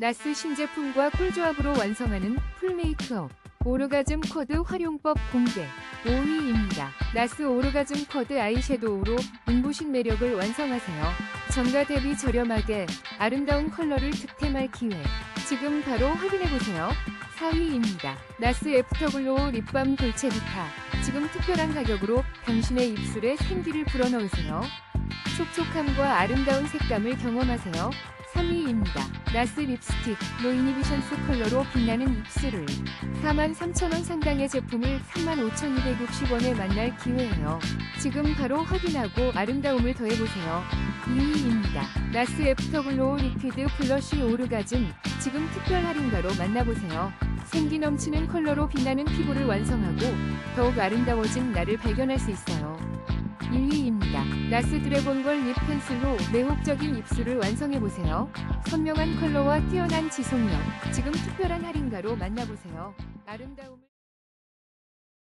나스 신제품과 꿀조합으로 완성하는 풀 메이크업. 오르가즘 쿼드 활용법 공개 5위입니다. 나스 오르가즘 쿼드 아이섀도우로 눈부신 매력을 완성하세요. 전과 대비 저렴하게 아름다운 컬러를 득템할 기회. 지금 바로 확인해보세요. 4위입니다. 나스 애프터글로우 립밤 돌체 비타. 지금 특별한 가격으로 당신의 입술에 생기를 불어넣으세요. 촉촉함과 아름다운 색감을 경험하세요. 3위입니다. 나스 립스틱 노이니비션스 컬러로 빛나는 입술을 43,000원 상당의 제품을 35,260원에 만날 기회예요. 지금 바로 확인하고 아름다움을 더해보세요. 2위입니다. 나스 애프터글로우 리퀴드 블러쉬 오르가즘 지금 특별 할인가로 만나보세요. 생기 넘치는 컬러로 빛나는 피부를 완성하고 더욱 아름다워진 나를 발견할 수 있어요. 1위입니다. 나스 드래곤걸 립 펜슬로 매혹적인 입술을 완성해보세요. 선명한 컬러와 뛰어난 지속력. 지금 특별한 할인가로 만나보세요. 아름다움을